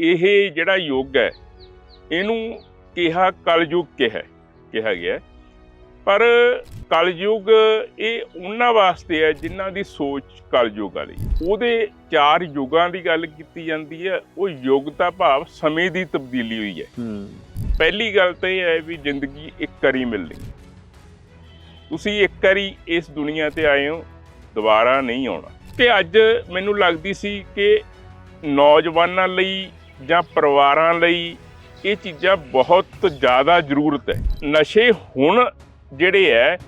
ਇਹ ਜਿਹੜਾ ਯੁੱਗ ਹੈ ਇਹਨੂੰ ਕਿਹਾ ਕਲਯੁਗ ਕਿਹਾ ਕਿਹਾ ਗਿਆ। ਪਰ ਕਲਯੁਗ ਇਹ ਉਹਨਾਂ ਵਾਸਤੇ ਹੈ ਜਿਨ੍ਹਾਂ ਦੀ ਸੋਚ ਕਲਯੁਗ ਵਾਲੀ ਉਹਦੇ ਚਾਰ ਯੁਗਾਂ ਦੀ ਗੱਲ ਕੀਤੀ ਜਾਂਦੀ ਹੈ ਉਹ ਯੁੱਗ ਦਾ ਭਾਵ ਸਮੇਂ ਦੀ ਤਬਦੀਲੀ ਹੋਈ ਹੈ। ਪਹਿਲੀ ਗੱਲ ਤਾਂ ਇਹ ਹੈ ਵੀ ਜ਼ਿੰਦਗੀ ਇੱਕ ਵਾਰੀ ਮਿਲਣੀ ਤੁਸੀਂ ਇੱਕ ਵਾਰੀ ਇਸ ਦੁਨੀਆ ਤੇ ਆਏ ਹੋ ਦੁਬਾਰਾ ਨਹੀਂ ਆਉਣਾ। ਤੇ ਅੱਜ ਮੈਨੂੰ ਲੱਗਦੀ ਸੀ ਕਿ ਨੌਜਵਾਨਾਂ ਲਈ ਜਾਂ ਪਰਿਵਾਰਾਂ ਲਈ ਇਹ ਚੀਜ਼ਾਂ ਬਹੁਤ ਜ਼ਿਆਦਾ ਜ਼ਰੂਰਤ ਹੈ। ਨਸ਼ੇ ਹੁਣ ਜਿਹੜੇ ਹੈ,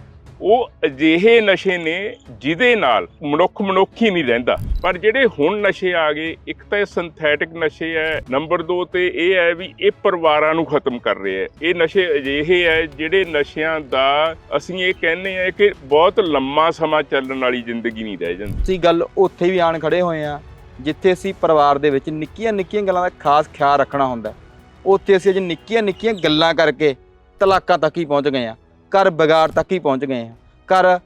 ਉਹ ਅਜਿਹੇ ਨਸ਼ੇ ਨੇ ਜਿਹਦੇ ਨਾਲ ਮਨੁੱਖ ਮਨੁੱਖ ਹੀ ਨਹੀਂ ਰਹਿੰਦਾ। ਪਰ ਜਿਹੜੇ ਹੁਣ ਨਸ਼ੇ ਆ ਗਏ, ਇੱਕ ਤਾਂ ਇਹ ਸਿੰਥੈਟਿਕ ਨਸ਼ੇ ਹੈ ਨੰਬਰ 2 ਤੇ ਇਹ ਹੈ ਵੀ ਇਹ ਪਰਿਵਾਰਾਂ ਨੂੰ ਖਤਮ ਕਰ ਰਹੇ ਹੈ। ਇਹ ਨਸ਼ੇ ਅਜਿਹੇ ਹੈ ਜਿਹੜੇ ਨਸ਼ਿਆਂ ਦਾ ਅਸੀਂ ਇਹ ਕਹਿੰਦੇ ਆ ਕਿ ਬਹੁਤ ਲੰਮਾ ਸਮਾਂ ਚੱਲਣ ਵਾਲੀ ਜ਼ਿੰਦਗੀ ਨਹੀਂ ਰਹਿ ਜਾਂਦੀ। ਅਸੀਂ ਗੱਲ ਉੱਥੇ ਵੀ ਆਣ ਖੜੇ ਹੋਏ ਆ ਜਿੱਥੇ ਅਸੀਂ ਪਰਿਵਾਰ ਦੇ ਵਿੱਚ ਨਿੱਕੀਆਂ ਨਿੱਕੀਆਂ ਗੱਲਾਂ ਦਾ ਖਾਸ ਖਿਆਲ ਰੱਖਣਾ ਹੁੰਦਾ। ਉੱਥੇ ਅਸੀਂ ਅੱਜ ਨਿੱਕੀਆਂ ਨਿੱਕੀਆਂ ਗੱਲਾਂ ਕਰਕੇ ਤਲਾਕਾਂ ਤੱਕ ਹੀ ਪਹੁੰਚ ਗਏ ਆ ਘਰ ਵਿਗਾੜ ਤੱਕ ਹੀ ਪਹੁੰਚ ਗਏ ਆ ਘਰ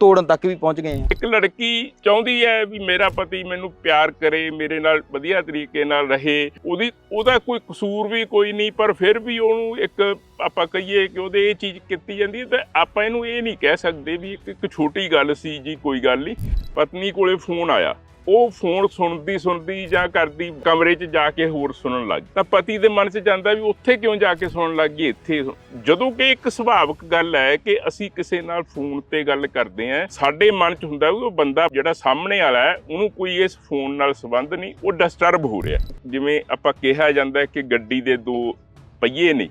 ਤੋੜਨ ਤੱਕ ਵੀ ਪਹੁੰਚ ਗਏ ਆ ਇੱਕ ਲੜਕੀ ਚਾਹੁੰਦੀ ਹੈ ਵੀ ਮੇਰਾ ਪਤੀ ਮੈਨੂੰ ਪਿਆਰ ਕਰੇ, ਮੇਰੇ ਨਾਲ ਵਧੀਆ ਤਰੀਕੇ ਨਾਲ ਰਹੇ। ਉਹਦੀ, ਉਹਦਾ ਕੋਈ ਕਸੂਰ ਵੀ ਕੋਈ ਨਹੀਂ, ਪਰ ਫਿਰ ਵੀ ਉਹਨੂੰ ਇੱਕ ਆਪਾਂ ਕਹੀਏ ਕਿ ਉਹਦੇ ਇਹ ਚੀਜ਼ ਕੀਤੀ ਜਾਂਦੀ ਹੈ ਤਾਂ ਆਪਾਂ ਇਹਨੂੰ ਇਹ ਨਹੀਂ ਕਹਿ ਸਕਦੇ ਵੀ ਇੱਕ ਇੱਕ ਛੋਟੀ ਗੱਲ ਸੀ ਜੀ, ਕੋਈ ਗੱਲ ਨਹੀਂ। ਪਤਨੀ ਕੋਲੇ ਫੋਨ ਆਇਆ। ਉਹ ਫੋਨ ਸੁਣਦੀ ਸੁਣਦੀ ਜਾਂ ਕਰਦੀ ਕਮਰੇ 'ਚ ਜਾ ਕੇ ਹੋਰ ਸੁਣਨ ਲੱਗ ਗਈ। ਤਾਂ ਪਤੀ ਦੇ ਮਨ 'ਚ ਜਾਂਦਾ ਵੀ ਉੱਥੇ ਕਿਉਂ ਜਾ ਕੇ ਸੁਣਨ ਲੱਗ ਗਈ? ਇੱਥੇ ਸੁਣ- ਜਦੋਂ ਕਿ ਇੱਕ ਸੁਭਾਵਿਕ ਗੱਲ ਹੈ ਕਿ ਅਸੀਂ ਕਿਸੇ ਨਾਲ ਫੋਨ ਤੇ ਗੱਲ ਕਰਦੇ ਆਂ ਸਾਡੇ ਮਨ 'ਚ ਹੁੰਦਾ ਵੀ ਉਹ ਬੰਦਾ ਜਿਹੜਾ ਸਾਹਮਣੇ ਵਾਲਾ ਹੈ, ਉਹਨੂੰ ਕੋਈ ਇਸ ਫੋਨ ਨਾਲ ਸੰਬੰਧ ਨਹੀਂ, ਉਹ ਡਿਸਟਰਬ ਹੋ ਰਿਹਾ। ਜਿਵੇਂ ਆਪਾਂ ਕਿਹਾ ਜਾਂਦਾ ਕਿ ਗੱਡੀ ਦੇ ਦੋ ਪਹੀਏ ਨੇ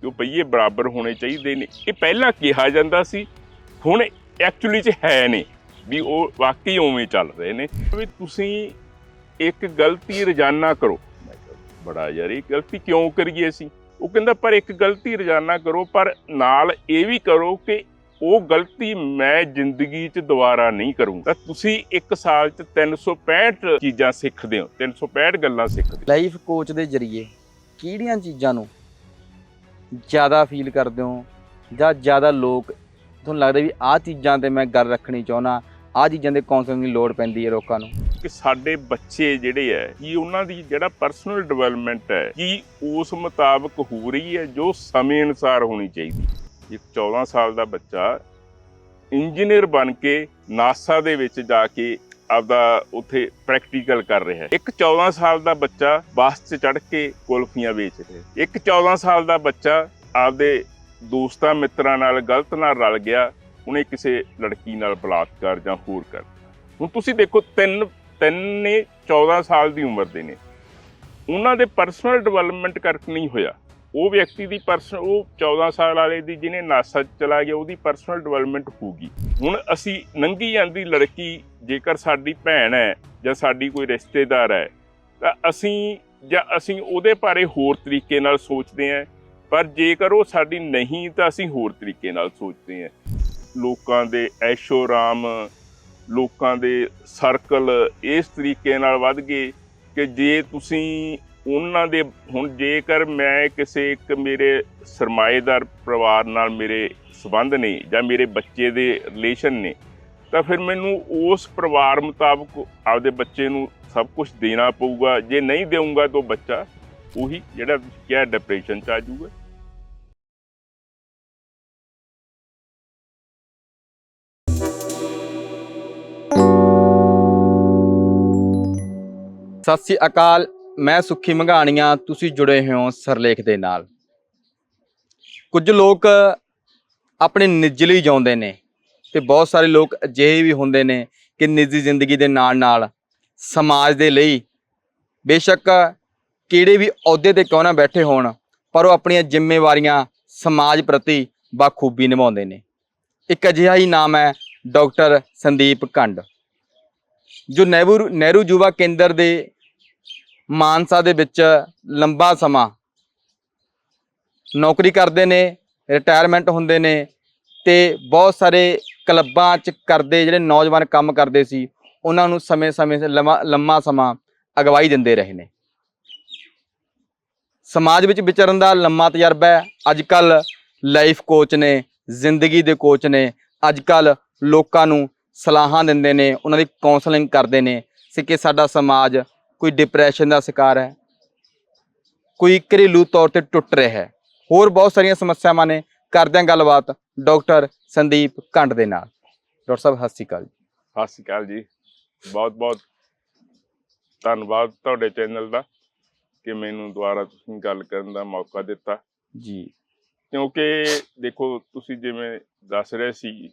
ਕਿ ਉਹ ਪਹੀਏ ਬਰਾਬਰ ਹੋਣੇ ਚਾਹੀਦੇ ਨੇ। ਇਹ ਪਹਿਲਾਂ ਕਿਹਾ ਜਾਂਦਾ ਸੀ, ਹੁਣ ਐਕਚੁਅਲੀ 'ਚ ਹੈ ਨਹੀਂ ਵੀ ਉਹ ਵਾਕਈ ਉਵੇਂ ਚੱਲ ਰਹੇ ਨੇ। ਵੀ ਤੁਸੀਂ ਇੱਕ ਗਲਤੀ ਰੋਜ਼ਾਨਾ ਕਰੋ। ਬੜਾ ਯਾਰ ਇਹ ਗਲਤੀ ਕਿਉਂ ਕਰੀਏ ਅਸੀਂ? ਉਹ ਕਹਿੰਦਾ, ਪਰ ਇੱਕ ਗਲਤੀ ਰੋਜ਼ਾਨਾ ਕਰੋ, ਪਰ ਨਾਲ ਇਹ ਵੀ ਕਰੋ ਕਿ ਉਹ ਗਲਤੀ ਮੈਂ ਜ਼ਿੰਦਗੀ 'ਚ ਦੁਬਾਰਾ ਨਹੀਂ ਕਰੂੰਗਾ। ਤੁਸੀਂ ਇੱਕ ਸਾਲ 'ਚ 365 ਚੀਜ਼ਾਂ ਸਿੱਖਦੇ ਹੋ 365 ਗੱਲਾਂ ਸਿੱਖਦੇ ਹੋ। ਲਾਈਫ ਕੋਚ ਦੇ ਜ਼ਰੀਏ ਕਿਹੜੀਆਂ ਚੀਜ਼ਾਂ ਨੂੰ ਜ਼ਿਆਦਾ ਫੀਲ ਕਰਦੇ ਹੋ ਜਾਂ ਜ਼ਿਆਦਾ ਲੋਕ? ਤੁਹਾਨੂੰ ਲੱਗਦਾ ਵੀ ਆਹ ਚੀਜ਼ਾਂ ਤੇ ਮੈਂ ਗੱਲ ਰੱਖਣੀ ਚਾਹੁੰਦਾ ਆਹ ਚੀਜ਼ਾਂ ਦੇ ਕੌਂਸਲਿੰਗ ਦੀ ਲੋੜ ਪੈਂਦੀ ਹੈ ਲੋਕਾਂ ਨੂੰ? ਕਿ ਸਾਡੇ ਬੱਚੇ ਜਿਹੜੇ ਹੈ, ਕੀ ਉਹਨਾਂ ਦੀ ਜਿਹੜਾ ਪਰਸਨਲ ਡਿਵੈਲਪਮੈਂਟ ਹੈ, ਕੀ ਉਸ ਮੁਤਾਬਕ ਹੋ ਰਹੀ ਹੈ ਜੋ ਸਮੇਂ ਅਨੁਸਾਰ ਹੋਣੀ ਚਾਹੀਦੀ ਇੱਕ 14 ਸਾਲ ਦਾ ਬੱਚਾ ਇੰਜੀਨੀਅਰ ਬਣ ਕੇ ਨਾਸਾ ਦੇ ਵਿੱਚ ਜਾ ਕੇ ਆਪਦਾ ਉੱਥੇ ਪ੍ਰੈਕਟੀਕਲ ਕਰ ਰਿਹਾ ਹੈ। ਇੱਕ 14 ਸਾਲ ਦਾ ਬੱਚਾ ਬੱਸ 'ਚ ਚੜ੍ਹ ਕੇ ਕੁਲਫੀਆਂ ਵੇਚ ਰਿਹਾ ਇੱਕ 14 ਸਾਲ ਦਾ ਬੱਚਾ ਆਪਦੇ ਦੋਸਤਾਂ ਮਿੱਤਰਾਂ ਨਾਲ ਗਲਤ ਨਾਲ ਰਲ ਗਿਆ। ਉਹਨੇ ਕਿਸੇ ਲੜਕੀ ਨਾਲ ਬਲਾਤਕਾਰ ਜਾਂ ਹੋਰ ਕਰ ਹੁਣ ਤੁਸੀਂ ਦੇਖੋ, ਤਿੰਨ ਤਿੰਨ ਨੇ 14 ਸਾਲ ਦੀ ਉਮਰ ਦੇ ਨੇ। ਉਹਨਾਂ ਦੇ ਪਰਸਨਲ ਡਿਵੈਲਪਮੈਂਟ ਕਰਕੇ ਨਹੀਂ ਹੋਇਆ। ਉਹ ਵਿਅਕਤੀ ਦੀ ਪਰਸਨ ਉਹ 14 ਸਾਲ ਵਾਲੇ ਦੀ ਜਿਹਨੇ ਨਾਸਾ 'ਚ ਚਲਾ ਗਿਆ, ਉਹਦੀ ਪਰਸਨਲ ਡਿਵੈਲਪਮੈਂਟ ਹੋਊਗੀ। ਹੁਣ ਅਸੀਂ ਨੰਗੀ ਜਾਂਦੀ ਲੜਕੀ, ਜੇਕਰ ਸਾਡੀ ਭੈਣ ਹੈ ਜਾਂ ਸਾਡੀ ਕੋਈ ਰਿਸ਼ਤੇਦਾਰ ਹੈ, ਤਾਂ ਅਸੀਂ ਜਾਂ ਅਸੀਂ ਉਹਦੇ ਬਾਰੇ ਹੋਰ ਤਰੀਕੇ ਨਾਲ ਸੋਚਦੇ ਹਾਂ। ਪਰ ਜੇਕਰ ਉਹ ਸਾਡੀ ਨਹੀਂ, ਤਾਂ ਅਸੀਂ ਹੋਰ ਤਰੀਕੇ ਨਾਲ ਸੋਚਦੇ ਹਾਂ। ਲੋਕਾਂ ਦੇ ਐਸ਼ੋ ਆਰਾਮ ਲੋਕਾਂ ਦੇ ਸਰਕਲ ਇਸ ਤਰੀਕੇ ਨਾਲ ਵੱਧ ਗਏ ਕਿ ਜੇ ਤੁਸੀਂ ਉਹਨਾਂ ਦੇ, ਹੁਣ ਜੇਕਰ ਮੈਂ ਕਿਸੇ ਇੱਕ ਮੇਰੇ ਸਰਮਾਏਦਾਰ ਪਰਿਵਾਰ ਨਾਲ ਮੇਰੇ ਸਬੰਧ ਨੇ ਜਾਂ ਮੇਰੇ ਬੱਚੇ ਦੇ ਰਿਲੇਸ਼ਨ ਨੇ, ਤਾਂ ਫਿਰ ਮੈਨੂੰ ਉਸ ਪਰਿਵਾਰ ਮੁਤਾਬਕ ਆਪਦੇ ਬੱਚੇ ਨੂੰ ਸਭ ਕੁਝ ਦੇਣਾ ਪਊਗਾ। ਜੇ ਨਹੀਂ ਦੇਵਾਂਗਾ ਤਾਂ ਉਹ ਬੱਚਾ ਉਹੀ ਜਿਹੜਾ ਤੁਸੀਂ ਕਿਹਾ ਡਿਪਰੈਸ਼ਨ ਚ ਆ ਜਾਊਗਾ। ਸਤਿ ਸ੍ਰੀ ਅਕਾਲ, ਮੈਂ ਸੁੱਖੀ ਮੰਘਾਣੀਆਂ, ਤੁਸੀਂ ਜੁੜੇ ਹੋ ਸਰਲੇਖ ਦੇ ਨਾਲ। ਕੁਝ ਲੋਕ ਆਪਣੇ ਨਿੱਜ ਲਈ ਜਿਉਂਦੇ ਨੇ ਤੇ ਬਹੁਤ ਸਾਰੇ ਲੋਕ ਅਜਿਹੇ ਵੀ ਹੁੰਦੇ ਨੇ ਕਿ ਨਿੱਜੀ ਜ਼ਿੰਦਗੀ ਦੇ ਨਾਲ ਨਾਲ ਸਮਾਜ ਦੇ ਲਈ ਬੇਸ਼ੱਕ ਕਿਹੜੇ ਵੀ ਅਹੁਦੇ ਤੇ ਕਿਉਂ ਨਾ ਬੈਠੇ ਹੋਣ, ਪਰ ਉਹ ਆਪਣੀਆਂ ਜ਼ਿੰਮੇਵਾਰੀਆਂ ਸਮਾਜ ਪ੍ਰਤੀ ਬਾਖੂਬੀ ਨਿਭਾਉਂਦੇ ਨੇ। ਇੱਕ ਅਜਿਹਾ ਹੀ ਨਾਮ ਹੈ ਡਾਕਟਰ ਸੰਦੀਪ ਕੰਡ, ਜੋ ਨਹਿਰੂ ਨਹਿਰੂ ਯੁਵਾ ਕੇਂਦਰ ਦੇ ਮਾਨਸਾ ਦੇ ਵਿੱਚ ਲੰਬਾ ਸਮਾਂ ਨੌਕਰੀ ਕਰਦੇ ਨੇ ਰਿਟਾਇਰਮੈਂਟ ਹੁੰਦੇ ਨੇ ਤੇ ਬਹੁਤ ਸਾਰੇ ਕਲੱਬਾਂ 'ਚ ਕਰਦੇ ਜਿਹੜੇ ਨੌਜਵਾਨ ਕੰਮ ਕਰਦੇ ਸੀ, ਉਹਨਾਂ ਨੂੰ ਸਮੇਂ-ਸਮੇਂ ਸੇ ਲੰਮਾ ਲੰਮਾ ਸਮਾਂ ਅਗਵਾਈ ਦਿੰਦੇ ਰਹੇ ਨੇ। ਸਮਾਜ ਵਿੱਚ ਵਿਚਰਨ ਦਾ ਲੰਮਾ ਤਜਰਬਾ ਹੈ। ਅੱਜ ਕੱਲ ਲਾਈਫ ਕੋਚ ਨੇ, ਜ਼ਿੰਦਗੀ ਦੇ ਕੋਚ ਨੇ, ਅੱਜ ਕੱਲ ਲੋਕਾਂ ਨੂੰ ਸਲਾਹਾਂ ਦਿੰਦੇ ਨੇ, ਉਹਨਾਂ ਦੀ ਕਾਉਂਸਲਿੰਗ ਕਰਦੇ ਨੇ ਸੀ ਕਿ ਸਾਡਾ ਸਮਾਜ ਕੋਈ ਡਿਪਰੈਸ਼ਨ ਦਾ ਸ਼ਿਕਾਰ ਹੈ ਕੋਈ ਘਰੇਲੂ ਤੌਰ ਤੇ ਟੁੱਟ ਰਿਹਾ ਹੈ। ਹੋਰ ਬਹੁਤ ਸਾਰੀਆਂ ਸਮੱਸਿਆਵਾਂ ਨੇ। ਕਰਦੇ ਹਾਂ ਗੱਲਬਾਤ ਡਾਕਟਰ ਸੰਦੀਪ ਕੰਡ ਦੇ ਨਾਲ। ਡਾਕਟਰ ਸਾਹਿਬ ਸਤਿ ਸ਼੍ਰੀ ਅਕਾਲ ਜੀ। ਸਤਿ ਸ਼੍ਰੀ ਅਕਾਲ ਜੀ। ਬਹੁਤ ਬਹੁਤ ਧੰਨਵਾਦ ਤੁਹਾਡੇ ਚੈਨਲ ਦਾ ਕਿ ਮੈਨੂੰ ਦੁਬਾਰਾ ਤੁਸੀਂ ਗੱਲ ਕਰਨ ਦਾ ਮੌਕਾ ਦਿੱਤਾ। ਜੀ। ਕਿਉਂਕਿ ਦੇਖੋ ਤੁਸੀਂ ਜਿਵੇਂ ਦੱਸ ਰਹੇ ਸੀ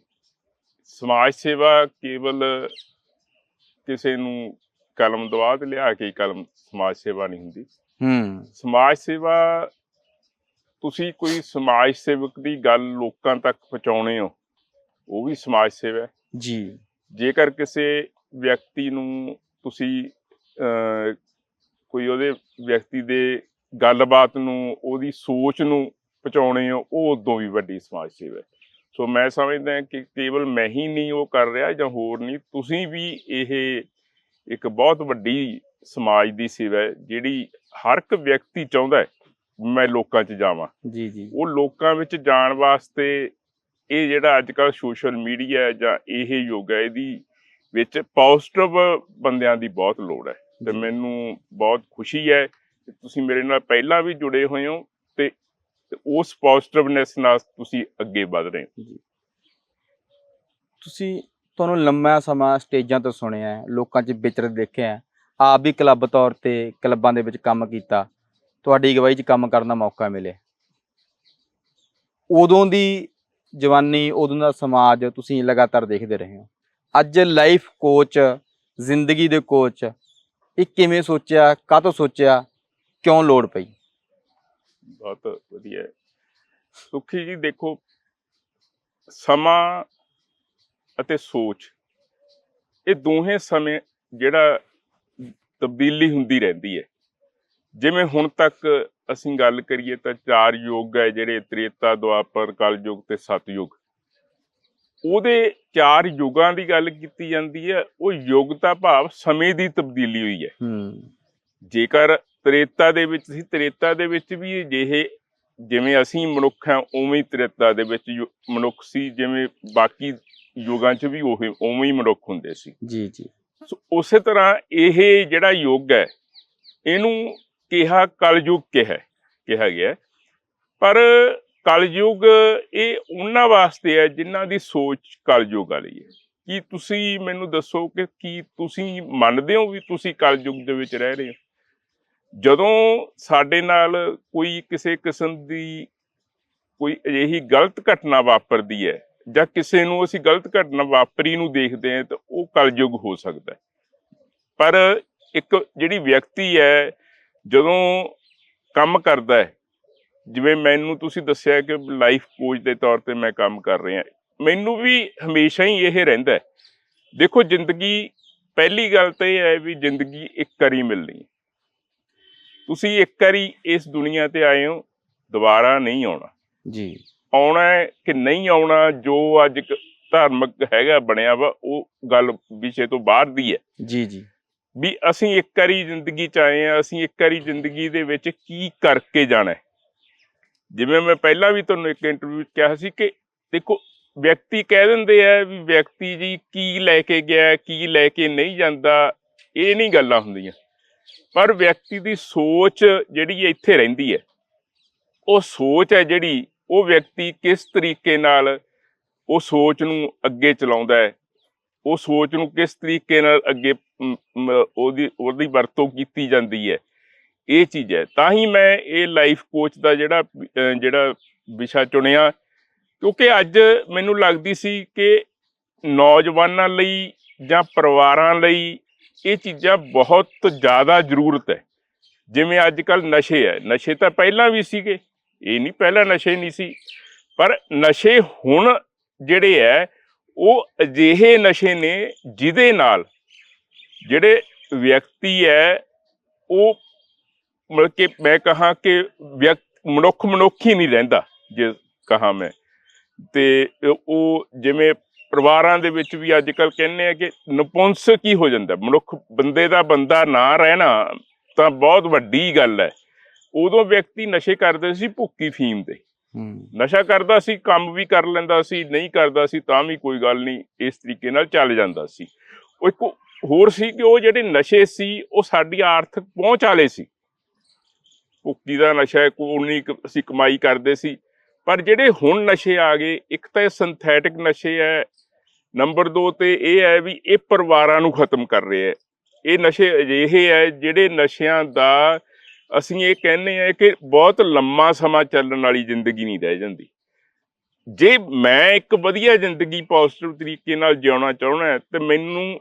ਸਮਾਜ ਸੇਵਾ ਕੇਵਲ ਕਿਸੇ ਨੂੰ ਕਲਮ ਦਵਾ ਤੇ ਲਿਆ ਕੇ ਕਲਮ ਸਮਾਜ ਸੇਵਾ ਨਹੀਂ ਹੁੰਦੀ। ਹੂੰ। ਸਮਾਜ ਸੇਵਾ ਤੁਸੀਂ ਕੋਈ ਸਮਾਜ ਸੇਵਕ ਦੀ ਗੱਲ ਲੋਕਾਂ ਤੱਕ ਪਹੁੰਚਾਉਣੇ ਹੋ ਉਹ ਵੀ ਸਮਾਜ ਸੇਵਾ ਹੈ। ਜੀ। ਜੇਕਰ ਕਿਸੇ ਵਿਅਕਤੀ ਨੂੰ ਤੁਸੀਂ ਕੋਈ ਉਹਦੇ ਵਿਅਕਤੀ ਦੇ ਗੱਲਬਾਤ ਨੂੰ ਉਹਦੀ ਸੋਚ ਨੂੰ ਪਹੁੰਚਾਉਣੇ ਹੋ ਉਹ ਉਦੋਂ ਵੀ ਵੱਡੀ ਸਮਾਜ ਸੇਵਾ ਹੈ। ਸੋ ਮੈਂ ਸਮਝਦਾ ਕਿ ਕੇਵਲ ਮੈਂ ਹੀ ਨਹੀਂ ਉਹ ਕਰ ਰਿਹਾ ਜਾਂ ਹੋਰ ਨਹੀਂ ਤੁਸੀਂ ਵੀ ਇਹ ਇੱਕ ਬਹੁਤ ਵੱਡੀ ਸਮਾਜ ਦੀ ਸੇਵਾ ਹੈ ਜਿਹੜੀ ਹਰ ਇੱਕ ਵਿਅਕਤੀ ਚਾਹੁੰਦਾ ਹੈ ਮੈਂ ਲੋਕਾਂ 'ਚ ਜਾਵਾਂ। ਜੀ ਜੀ। ਉਹ ਲੋਕਾਂ ਵਿੱਚ ਜਾਣ ਵਾਸਤੇ ਇਹ ਜਿਹੜਾ ਅੱਜ ਕੱਲ ਸੋਸ਼ਲ ਮੀਡੀਆ ਹੈ ਜਾਂ ਇਹ ਯੁੱਗ ਹੈ ਇਹਦੀ ਵਿੱਚ ਪੋਜ਼ਿਟਿਵ ਬੰਦਿਆਂ ਦੀ ਬਹੁਤ ਲੋੜ ਹੈ। ਤੇ। ਮੈਨੂੰ ਬਹੁਤ ਖੁਸ਼ੀ ਹੈ ਕਿ ਤੁਸੀਂ ਮੇਰੇ ਨਾਲ ਪਹਿਲਾਂ ਵੀ ਜੁੜੇ ਹੋਏ ਹੋ ਤੇ ਉਸ ਪੋਜ਼ਿਟਿਵਨੈਸ ਨਾਲ ਤੁਸੀਂ ਅੱਗੇ ਵਧ ਰਹੇ ਹੋ। ਤੁਸੀਂ ਤੁਹਾਨੂੰ ਲੰਮਾ ਸਮਾਂ ਸਟੇਜਾਂ ਤੋਂ ਸੁਣਿਆ ਹੈ, ਲੋਕਾਂ 'ਚ ਵਿਚਰ ਦੇਖਿਆ ਹੈ, ਆਪ ਵੀ ਕਲੱਬ ਤੌਰ ਤੇ ਕਲੱਬਾਂ ਦੇ ਵਿੱਚ ਕੰਮ ਕੀਤਾ, ਤੁਹਾਡੀ ਅਗਵਾਈ 'ਚ ਕੰਮ ਕਰਨ ਦਾ ਮੌਕਾ ਮਿਲੇ ਉਦੋਂ ਦੀ ਜਵਾਨੀ, ਉਦੋਂ ਦਾ ਸਮਾਜ ਤੁਸੀਂ ਲਗਾਤਾਰ ਦੇਖਦੇ ਰਹੇ ਹੋ। ਅੱਜ ਲਾਈਫ ਕੋਚ ਜ਼ਿੰਦਗੀ ਦੇ ਕੋਚ ਇਹ ਕਿਵੇਂ ਸੋਚਿਆ, ਕਾਹਤੋਂ ਸੋਚਿਆ, ਕਿਉਂ ਲੋੜ ਪਈ? ਬਹੁਤ ਵਧੀਆ। ਸੁਖੀ ਜੀ, ਦੇਖੋ, ਸਮਾਂ ਅਤੇ ਸੋਚ। ਇਹ ਦੋਹੇ ਸਮੇਂ ਜਿਹੜਾ ਤਬਦੀਲੀ ਹੁੰਦੀ ਰਹਿੰਦੀ ਹੈ। ਜਿਵੇਂ ਹੁਣ ਤੱਕ ਅਸੀਂ ਗੱਲ ਕਰੀਏ ਤਾਂ ਚਾਰ ਯੁੱਗ ਹੈ ਜਿਹੜੇ ਤ੍ਰੇਤਾ ਦੁਆਪਰ ਕਲਯੁਗ ਤੇ ਸਤਯੁਗ। ਉਹਦੇ ਚਾਰ ਯੁੱਗਾਂ ਦੀ ਗੱਲ ਕੀਤੀ ਜਾਂਦੀ ਹੈ ਉਹ ਯੁੱਗ ਦਾ ਭਾਵ ਸਮੇਂ ਦੀ ਤਬਦੀਲੀ ਹੋਈ ਹੈ। ਹੂੰ। ਜੇਕਰ ਤ੍ਰੇਤਾ ਦੇ ਵਿੱਚ ਸੀ ਤ੍ਰੇਤਾ ਦੇ ਵਿੱਚ ਵੀ ਅਜਿਹੇ ਜਿਵੇਂ ਅਸੀਂ ਮਨੁੱਖ ਹਾਂ ਉਵੇਂ ਹੀ ਤ੍ਰੇਤਾ ਦੇ ਵਿੱਚ ਮਨੁੱਖ ਸੀ ਜਿਵੇਂ ਬਾਕੀ ਯੁਗਾਂ 'ਚ ਵੀ ਉਹ ਉਵੇਂ ਹੀ ਮਨੁੱਖ ਹੁੰਦੇ ਸੀ। ਜੀ ਜੀ। ਸੋ ਉਸੇ ਤਰ੍ਹਾਂ ਇਹ ਜਿਹੜਾ ਯੁੱਗ ਹੈ ਇਹਨੂੰ ਕਿਹਾ ਕਲਯੁਗ ਕਿਹਾ ਕਿਹਾ ਗਿਆ। ਪਰ ਕਲਯੁਗ ਇਹ ਉਹਨਾਂ ਵਾਸਤੇ ਹੈ ਜਿਨ੍ਹਾਂ ਦੀ ਸੋਚ ਕਲਯੁਗ ਵਾਲੀ ਹੈ। ਕੀ ਤੁਸੀਂ ਮੈਨੂੰ ਦੱਸੋ ਕਿ ਕੀ ਤੁਸੀਂ ਮੰਨਦੇ ਹੋ ਵੀ ਤੁਸੀਂ ਕਲਯੁਗ ਦੇ ਵਿੱਚ ਰਹਿ ਰਹੇ ਹੋ? ਜਦੋਂ ਸਾਡੇ ਨਾਲ ਕੋਈ ਕਿਸੇ ਕਿਸਮ ਦੀ ਕੋਈ ਅਜਿਹੀ ਗਲਤ ਘਟਨਾ ਵਾਪਰਦੀ ਹੈ ਜਾਂ ਕਿਸੇ ਨੂੰ ਅਸੀਂ ਗਲਤ ਘਟਨਾ ਵਾਪਰੀ ਨੂੰ ਦੇਖਦੇ ਹਾਂ ਤਾਂ ਉਹ ਕਲਯੁਗ ਹੋ ਸਕਦਾ ਪਰ ਇੱਕ ਜਿਹੜੀ ਵਿਅਕਤੀ ਹੈ, ਜਦੋਂ ਕੰਮ ਕਰਦਾ ਹੈ, ਜਿਵੇਂ ਮੈਨੂੰ ਤੁਸੀਂ ਦੱਸਿਆ ਕਿ ਲਾਈਫ ਕੋਚ ਦੇ ਤੌਰ ਤੇ ਮੈਂ ਕੰਮ ਕਰ ਰਿਹਾ ਮੈਨੂੰ ਵੀ ਹਮੇਸ਼ਾ ਹੀ ਇਹ ਰਹਿੰਦਾ ਦੇਖੋ, ਜ਼ਿੰਦਗੀ ਪਹਿਲੀ ਗੱਲ ਤਾਂ ਇਹ ਹੈ ਵੀ ਜ਼ਿੰਦਗੀ ਇੱਕ ਵਾਰੀ ਮਿਲਣੀ ਤੁਸੀਂ ਇੱਕ ਵਾਰੀ ਇਸ ਦੁਨੀਆ ਤੇ ਆਏ ਹੋ, ਦੁਬਾਰਾ ਨਹੀਂ ਆਉਣਾ। ਜੀ। ਆਉਣਾ ਹੈ ਕਿ ਨਹੀਂ ਆਉਣਾ ਜੋ ਅੱਜ ਧਾਰਮਿਕ ਹੈਗਾ ਬਣਿਆ ਵਾ ਉਹ ਗੱਲ ਵਿਸ਼ੇ ਤੋਂ ਬਾਹਰ ਦੀ ਹੈ। ਜੀ ਜੀ। ਵੀ ਅਸੀਂ ਇੱਕ ਵਾਰੀ ਜ਼ਿੰਦਗੀ ਚ ਆਏ ਆ ਅਸੀਂ ਇੱਕ ਵਾਰੀ ਜ਼ਿੰਦਗੀ ਦੇ ਵਿੱਚ ਕੀ ਕਰਕੇ ਜਾਣਾ ਹੈ? ਜਿਵੇਂ ਮੈਂ ਪਹਿਲਾਂ ਵੀ ਤੁਹਾਨੂੰ ਇੱਕ ਇੰਟਰਵਿਊ 'ਚ ਕਿਹਾ ਸੀ ਕਿ ਦੇਖੋ ਵਿਅਕਤੀ ਕਹਿ ਦਿੰਦੇ ਆ ਵੀ ਵਿਅਕਤੀ ਜੀ ਕੀ ਲੈ ਕੇ ਗਿਆ ਕੀ ਲੈ ਕੇ ਨਹੀਂ ਜਾਂਦਾ ਇਹ ਨਹੀਂ ਗੱਲਾਂ ਹੁੰਦੀਆਂ। ਪਰ ਵਿਅਕਤੀ ਦੀ ਸੋਚ ਜਿਹੜੀ ਇੱਥੇ ਰਹਿੰਦੀ ਹੈ ਉਹ ਸੋਚ ਹੈ ਜਿਹੜੀ ਉਹ ਵਿਅਕਤੀ ਕਿਸ ਤਰੀਕੇ ਨਾਲ ਉਹ ਸੋਚ ਨੂੰ ਅੱਗੇ ਚਲਾਉਂਦਾ ਹੈ? ਉਹ ਸੋਚ ਨੂੰ ਕਿਸ ਤਰੀਕੇ ਨਾਲ ਅੱਗੇ ਉਹਦੀ ਉਹਦੀ ਵਰਤੋਂ ਕੀਤੀ ਜਾਂਦੀ ਹੈ? ਇਹ ਚੀਜ਼ ਹੈ। ਤਾਂ ਹੀ ਮੈਂ ਇਹ ਲਾਈਫ ਕੋਚ ਦਾ ਜਿਹੜਾ ਜਿਹੜਾ ਵਿਸ਼ਾ ਚੁਣਿਆ, ਕਿਉਂਕਿ ਅੱਜ ਮੈਨੂੰ ਲੱਗਦੀ ਸੀ ਕਿ ਨੌਜਵਾਨਾਂ ਲਈ ਜਾਂ ਪਰਿਵਾਰਾਂ ਲਈ ਇਹ ਚੀਜ਼ਾਂ ਬਹੁਤ ਜ਼ਿਆਦਾ ਜ਼ਰੂਰਤ ਹੈ। ਜਿਵੇਂ ਅੱਜ ਕੱਲ ਨਸ਼ੇ ਹੈ। ਨਸ਼ੇ ਤਾਂ ਪਹਿਲਾਂ ਵੀ ਸੀਗੇ। ਇਹ ਨਹੀਂ, ਪਹਿਲਾਂ ਨਸ਼ੇ ਨਹੀਂ ਸੀ, ਪਰ ਨਸ਼ੇ ਹੁਣ ਜਿਹੜੇ ਹੈ ਉਹ ਅਜਿਹੇ ਨਸ਼ੇ ਨੇ ਜਿਹਦੇ ਨਾਲ ਜਿਹੜੇ ਵਿਅਕਤੀ ਹੈ ਉਹ ਮਤਲਬ ਕਿ ਮੈਂ ਕਹਾ ਕਿ ਵਿਅਕ, ਮਨੁੱਖ ਮਨੁੱਖ ਹੀ ਨਹੀਂ ਰਹਿੰਦਾ, ਜੇ ਕਹਾ ਮੈਂ। ਤੇ ਉਹ ਜਿਵੇਂ ਪਰਿਵਾਰਾਂ ਦੇ ਵਿੱਚ ਵੀ ਅੱਜ ਕੱਲ ਕਹਿੰਦੇ ਆ ਕਿ ਨਪੁੰਸਕ ਹੀ ਹੋ ਜਾਂਦਾ, ਮਨੁੱਖ ਬੰਦੇ ਦਾ ਬੰਦਾ ਨਾ ਰਹਿਣਾ ਤਾਂ ਬਹੁਤ ਵੱਡੀ ਗੱਲ ਹੈ ਉਦੋਂ ਵਿਅਕਤੀ ਨਸ਼ੇ ਕਰਦੇ ਸੀ ਭੁੱਕੀ ਫੀਮ ਦੇ ਨਸ਼ਾ ਕਰਦਾ ਸੀ ਕੰਮ ਵੀ ਕਰ ਲੈਂਦਾ ਸੀ ਨਹੀਂ ਕਰਦਾ ਸੀ ਤਾਂ ਵੀ ਕੋਈ ਗੱਲ ਨਹੀਂ ਇਸ ਤਰੀਕੇ ਨਾਲ ਚੱਲ ਜਾਂਦਾ ਸੀ। ਉਹ ਇੱਕ ਹੋਰ ਸੀ ਕਿ ਉਹ ਜਿਹੜੇ ਨਸ਼ੇ ਸੀ ਉਹ ਸਾਡੀ ਆਰਥਿਕ ਪਹੁੰਚ ਵਾਲੇ ਸੀ। ਭੁੱਕੀ ਦਾ ਨਸ਼ਾ ਕੋਈ ਅਸੀਂ ਕਮਾਈ ਕਰਦੇ ਸੀ। ਪਰ ਜਿਹੜੇ ਹੁਣ ਨਸ਼ੇ ਆ ਗਏ ਇੱਕ ਤਾਂ ਇਹ ਸਿੰਥੈਟਿਕ ਨਸ਼ੇ ਹੈ ਨੰਬਰ 2 ਤੇ ਇਹ ਹੈ ਵੀ ਇਹ ਪਰਿਵਾਰਾਂ ਨੂੰ ਖਤਮ ਕਰ ਰਹੇ ਹੈ। ਇਹ ਨਸ਼ੇ ਅਜਿਹੇ ਹੈ ਜਿਹੜੇ ਨਸ਼ਿਆਂ ਦਾ ਅਸੀਂ ਇਹ ਕਹਿੰਦੇ ਆ ਕਿ ਬਹੁਤ ਲੰਮਾ ਸਮਾਂ ਚੱਲਣ ਵਾਲੀ ਜ਼ਿੰਦਗੀ ਨਹੀਂ ਰਹਿ ਜਾਂਦੀ। ਜੇ ਮੈਂ ਇੱਕ ਵਧੀਆ ਜ਼ਿੰਦਗੀ ਪੋਜ਼ਿਟਿਵ ਤਰੀਕੇ ਨਾਲ ਜਿਉਣਾ ਚਾਹੁੰਦਾ ਹੈ ਤੇ ਮੈਨੂੰ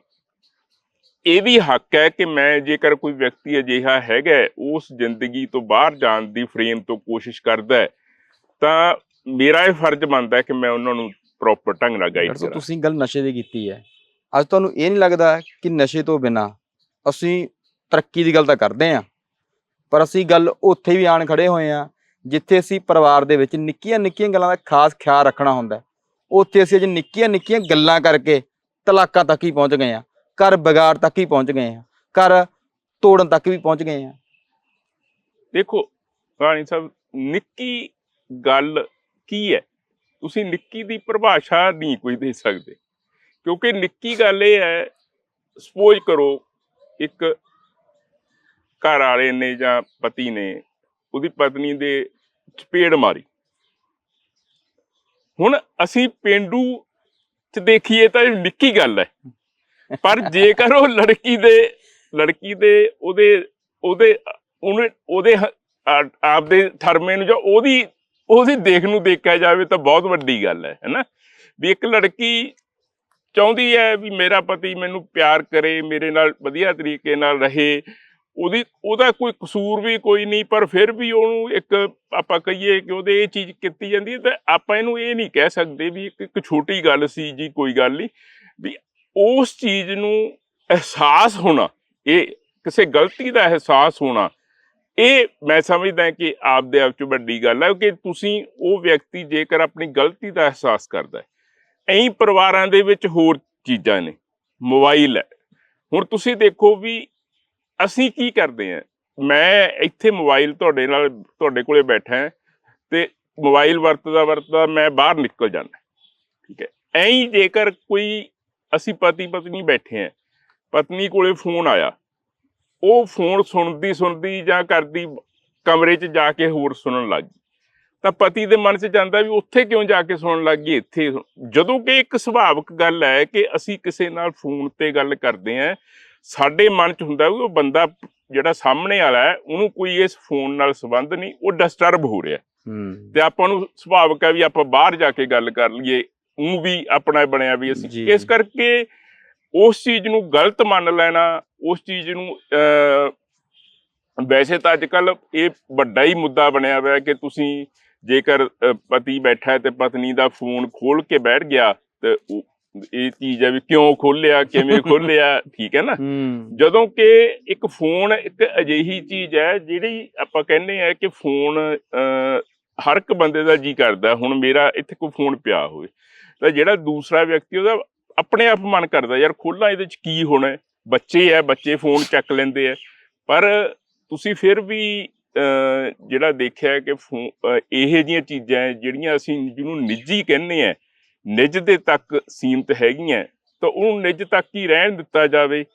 ਇਹ ਵੀ ਹੱਕ ਹੈ ਕਿ ਮੈਂ ਜੇਕਰ ਕੋਈ ਵਿਅਕਤੀ ਅਜਿਹਾ ਹੈਗਾ ਉਸ ਜ਼ਿੰਦਗੀ ਤੋਂ ਬਾਹਰ ਜਾਣ ਦੀ ਫਰੇਮ ਤੋਂ ਕੋਸ਼ਿਸ਼ ਕਰਦਾ ਹੈ ਤਾਂ ਮੇਰਾ ਇਹ ਫਰਜ਼ ਬਣਦਾ ਹੈ ਕਿ ਮੈਂ ਉਹਨਾਂ ਨੂੰ ਪ੍ਰੋਪਰ ਢੰਗ ਨਾਲ ਗਾਈਡ ਕਰਾਂ। ਤੁਸੀਂ ਗੱਲ ਨਸ਼ੇ ਦੀ ਕੀਤੀ ਹੈ। ਅੱਜ ਤੁਹਾਨੂੰ ਇਹ ਨਹੀਂ ਲੱਗਦਾ ਕਿ ਨਸ਼ੇ ਤੋਂ ਬਿਨਾ ਅਸੀਂ ਤਰੱਕੀ ਦੀ ਗੱਲ ਤਾਂ ਕਰਦੇ ਹਾਂ। ਪਰ ਅਸੀਂ ਗੱਲ ਉੱਥੇ ਵੀ ਆਣ ਖੜੇ ਹੋਏ ਹਾਂ, ਜਿੱਥੇ ਅਸੀਂ ਪਰਿਵਾਰ ਦੇ ਵਿੱਚ ਨਿੱਕੀਆਂ ਨਿੱਕੀਆਂ ਗੱਲਾਂ ਦਾ ਖਾਸ ਖਿਆਲ ਰੱਖਣਾ ਹੁੰਦਾ ਉੱਥੇ ਅਸੀਂ ਅੱਜ ਨਿੱਕੀਆਂ ਨਿੱਕੀਆਂ ਗੱਲਾਂ ਕਰਕੇ ਤਲਾਕਾਂ ਤੱਕ ਹੀ ਪਹੁੰਚ ਗਏ ਹਾਂ, ਘਰ ਵਿਗਾੜ ਤੱਕ ਹੀ ਪਹੁੰਚ ਗਏ ਹਾਂ, ਘਰ ਤੋੜਨ ਤੱਕ ਵੀ ਪਹੁੰਚ ਗਏ ਹਾਂ। ਦੇਖੋ, ਰਾਣੀ ਸਾਹਿਬ, ਨਿੱਕੀ ਗੱਲ ਕੀ ਹੈ? ਤੁਸੀਂ ਨਿੱਕੀ ਦੀ ਪਰਿਭਾਸ਼ਾ ਨਹੀਂ ਕੋਈ ਦੇ ਸਕਦੇ। ਕਿਉਂਕਿ ਨਿੱਕੀ ਗੱਲ ਇਹ ਹੈ, ਸਪੋਜ਼ ਕਰੋ, ਇੱਕ ਘਰ ਵਾਲੇ ਨੇ ਜਾਂ ਪਤੀ ਨੇ ਉਹਦੀ ਪਤਨੀ ਦੇ ਚਪੇੜ ਮਾਰੀ। ਹੁਣ ਅਸੀਂ ਪਿੰਡੂ ਚ ਦੇਖੀਏ ਤਾਂ ਇਹ ਨਿੱਕੀ ਗੱਲ ਹੈ। ਪਰ ਜੇਕਰ ਉਹ ਲੜਕੀ ਦੇ ਲੜਕੀ ਦੇ ਉਹਦੇ ਉਹਦੇ, ਉਹਨੇ, ਉਹਦੇ ਆਪਦੇ ਥਰਮੇ ਨੂੰ ਜਾਂ ਉਹਦੀ ਉਹਦੀ ਦੇਖ ਨੂੰ ਦੇਖਿਆ ਜਾਵੇ ਤਾਂ ਬਹੁਤ ਵੱਡੀ ਗੱਲ ਹੈ ਹੈਨਾ ਵੀ ਇੱਕ ਲੜਕੀ ਚਾਹੁੰਦੀ ਹੈ ਵੀ ਮੇਰਾ ਪਤੀ ਮੈਨੂੰ ਪਿਆਰ ਕਰੇ, ਮੇਰੇ ਨਾਲ ਵਧੀਆ ਤਰੀਕੇ ਨਾਲ ਰਹੇ ਉਹਦੀ, ਉਹਦਾ ਕੋਈ ਕਸੂਰ ਵੀ ਕੋਈ ਨਹੀਂ, ਪਰ ਫਿਰ ਵੀ ਉਹਨੂੰ ਇੱਕ ਆਪਾਂ ਕਹੀਏ ਕਿ ਉਹਦੇ ਇਹ ਚੀਜ਼ ਕੀਤੀ ਜਾਂਦੀ ਹੈ, ਤਾਂ ਆਪਾਂ ਇਹਨੂੰ ਇਹ ਨਹੀਂ ਕਹਿ ਸਕਦੇ ਵੀ ਇੱਕ ਇੱਕ ਛੋਟੀ ਗੱਲ ਸੀ ਜੀ, ਕੋਈ ਗੱਲ ਨਹੀਂ, ਵੀ ਉਸ ਚੀਜ਼ ਨੂੰ ਅਹਿਸਾਸ ਹੋਣਾ, ਇਹ ਕਿਸੇ ਗਲਤੀ ਦਾ ਅਹਿਸਾਸ ਹੋਣਾ, ਇਹ ਮੈਂ ਸਮਝਦਾ ਕਿ ਆਪਦੇ ਆਪ ਚ ਵੱਡੀ ਗੱਲ ਹੈ ਕਿ ਤੁਸੀਂ ਉਹ ਵਿਅਕਤੀ ਜੇਕਰ ਆਪਣੀ ਗਲਤੀ ਦਾ ਅਹਿਸਾਸ ਕਰਦਾ ਹੈ ਐਂ ਪਰਿਵਾਰਾਂ ਦੇ ਵਿੱਚ ਹੋਰ ਚੀਜ਼ਾਂ ਨੇ, ਮੋਬਾਈਲ ਹੈ, ਹੁਣ ਤੁਸੀਂ ਦੇਖੋ ਵੀ ਅਸੀਂ ਕੀ ਕਰਦੇ ਹਾਂ? ਮੈਂ ਇੱਥੇ ਮੋਬਾਈਲ ਤੁਹਾਡੇ ਨਾਲ, ਤੁਹਾਡੇ ਕੋਲੇ ਬੈਠਾ ਹਾਂ ਤੇ ਮੋਬਾਈਲ ਵਰਤਦਾ ਵਰਤਦਾ ਮੈਂ ਬਾਹਰ ਨਿਕਲ ਜਾਂਦਾ। ਠੀਕ ਹੈ? ਐਂ ਹੀ ਜੇਕਰ ਕੋਈ ਅਸੀਂ ਪਤੀ ਪਤਨੀ ਬੈਠੇ ਹਾਂ, ਪਤਨੀ ਕੋਲੇ ਫੋਨ ਆਇਆ, ਉਹ ਫੋਨ ਸੁਣਦੀ ਸੁਣਦੀ ਜਾਂ ਕਰਦੀ ਕਮਰੇ 'ਚ ਜਾ ਕੇ ਹੋਰ ਸੁਣਨ ਲੱਗ ਗਈ। ਤਾਂ ਪਤੀ ਦੇ ਮਨ 'ਚ ਜਾਂਦਾ ਵੀ ਉੱਥੇ ਕਿਉਂ ਜਾ ਕੇ ਸੁਣਨ ਲੱਗ ਗਈ? ਇੱਥੇ ਜਦੋਂ ਕਿ ਇੱਕ ਸੁਭਾਵਿਕ ਗੱਲ ਹੈ ਕਿ ਅਸੀਂ ਕਿਸੇ ਨਾਲ ਫੋਨ ਤੇ ਗੱਲ ਕਰਦੇ ਆਂ ਸਾਡੇ ਮਨ 'ਚ ਹੁੰਦਾ ਵੀ ਉਹ ਬੰਦਾ ਜਿਹੜਾ ਸਾਹਮਣੇ ਵਾਲਾ ਹੈ ਉਹਨੂੰ ਕੋਈ ਇਸ ਫੋਨ ਨਾਲ ਸੰਬੰਧ ਨਹੀਂ ਉਹ ਡਿਸਟਰਬ ਹੋ ਰਿਹਾ। ਤੇ ਆਪਾਂ ਨੂੰ ਸੁਭਾਵਿਕ ਹੈ ਵੀ ਆਪਾਂ ਬਾਹਰ ਜਾ ਕੇ ਗੱਲ ਕਰ ਲਈਏ ਉਹ ਵੀ ਆਪਣਾ ਬਣਿਆ ਵੀ ਅਸੀਂ। ਇਸ ਕਰਕੇ ਉਸ ਚੀਜ਼ ਨੂੰ ਗਲਤ ਮੰਨ ਲੈਣਾ ਉਸ ਚੀਜ਼ ਨੂੰ ਵੈਸੇ ਤਾਂ ਅੱਜ ਕੱਲ ਇਹ ਵੱਡਾ ਹੀ ਮੁੱਦਾ ਬਣਿਆ ਹੋਇਆ ਕਿ ਤੁਸੀਂ ਜੇਕਰ ਪਤੀ ਬੈਠਾ ਹੈ ਤੇ ਪਤਨੀ ਦਾ ਫੋਨ ਖੋਲ ਕੇ ਬੈਠ ਗਿਆ ਤੇ ਇਹ ਚੀਜ਼ ਹੈ ਵੀ ਕਿਉਂ ਖੋਲਿਆ ਕਿਵੇਂ ਖੋਲਿਆ ਠੀਕ ਹੈ ਨਾ? ਜਦੋਂ ਕਿ ਇੱਕ ਫੋਨ ਇੱਕ ਅਜਿਹੀ ਚੀਜ਼ ਹੈ ਜਿਹੜੀ ਆਪਾਂ ਕਹਿੰਦੇ ਆ ਕਿ ਫੋਨ ਹਰ ਇੱਕ ਬੰਦੇ ਦਾ ਜੀ ਕਰਦਾ ਹੁਣ ਮੇਰਾ ਇੱਥੇ ਕੋਈ ਫੋਨ ਪਿਆ ਹੋਵੇ ਤਾਂ ਜਿਹੜਾ ਦੂਸਰਾ ਵਿਅਕਤੀ ਉਹਦਾ ਆਪਣੇ ਆਪ ਮਨ ਕਰਦਾ ਯਾਰ ਖੋਲਾਂ ਇਹਦੇ ਚ ਕੀ ਹੋਣਾ ਹੈ? ਬੱਚੇ ਹੈ ਬੱਚੇ ਫੋਨ ਚੱਕ ਲੈਂਦੇ ਆ ਪਰ ਤੁਸੀਂ ਫਿਰ ਵੀ ਜਿਹੜਾ ਦੇਖਿਆ ਕਿ ਇਹੋ ਜਿਹੀਆਂ ਚੀਜ਼ਾਂ ਜਿਹੜੀਆਂ ਅਸੀਂ ਜਿਹਨੂੰ ਨਿੱਜੀ ਕਹਿੰਦੇ ਆ ਨਿੱਜ ਦੇ ਤੱਕ ਸੀਮਤ ਹੈਗੀਆਂ ਤਾਂ ਉਹਨੂੰ ਨਿੱਜ ਤੱਕ ਹੀ ਰਹਿਣ ਦਿੱਤਾ ਜਾਵੇ।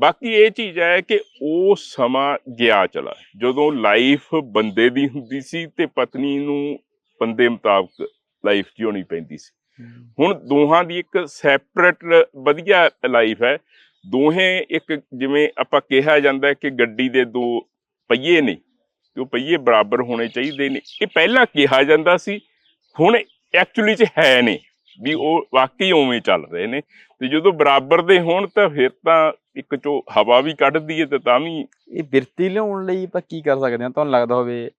ਬਾਕੀ ਇਹ ਚੀਜ਼ ਹੈ ਕਿ ਉਹ ਸਮਾਂ ਗਿਆ ਚਲਾ। ਜਦੋਂ ਲਾਈਫ ਬੰਦੇ ਦੀ ਹੁੰਦੀ ਸੀ ਤੇ ਪਤਨੀ ਨੂੰ ਬੰਦੇ ਮੁਤਾਬਕ ਲਾਈਫ ਜਿਉਣੀ ਪੈਂਦੀ ਸੀ। ਹੁਣ ਦੋਹਾਂ ਦੀ ਇੱਕ ਸੈਪਰੇਟ ਵਧੀਆ ਲਾਈਫ ਹੈ। ਦੋਹੇ ਇੱਕ ਜਿਵੇਂ ਆਪਾਂ ਕਿਹਾ ਜਾਂਦਾ ਕਿ ਗੱਡੀ ਦੇ ਦੋ ਪਹੀਏ ਨੇ ਤੇ ਉਹ ਪਹੀਏ ਬਰਾਬਰ ਹੋਣੇ ਚਾਹੀਦੇ ਨੇ। ਇਹ ਪਹਿਲਾਂ ਕਿਹਾ ਜਾਂਦਾ ਸੀ ਹੁਣ ਐਕਚੁਅਲੀ ਚ ਹੈ ਨੇ। ਵੀ ਉਹ ਵਾਕਈ ਉਵੇਂ ਚੱਲ ਰਹੇ ਨੇ ਤੇ ਜਦੋਂ ਬਰਾਬਰ ਦੇ ਹੋਣ ਤਾਂ ਫਿਰ ਤਾਂ ਇੱਕ ਚੋਂ ਹਵਾ ਵੀ ਕੱਢਦੀ ਹੈ ਤੇ ਤਾਂ ਵੀ ਇਹ ਬਿਰਤੀ ਲਿਆਉਣ ਲਈ ਆਪਾਂ ਕੀ ਕਰ ਸਕਦੇ ਹਾਂ? ਤੁਹਾਨੂੰ ਲੱਗਦਾ ਹੋਵੇ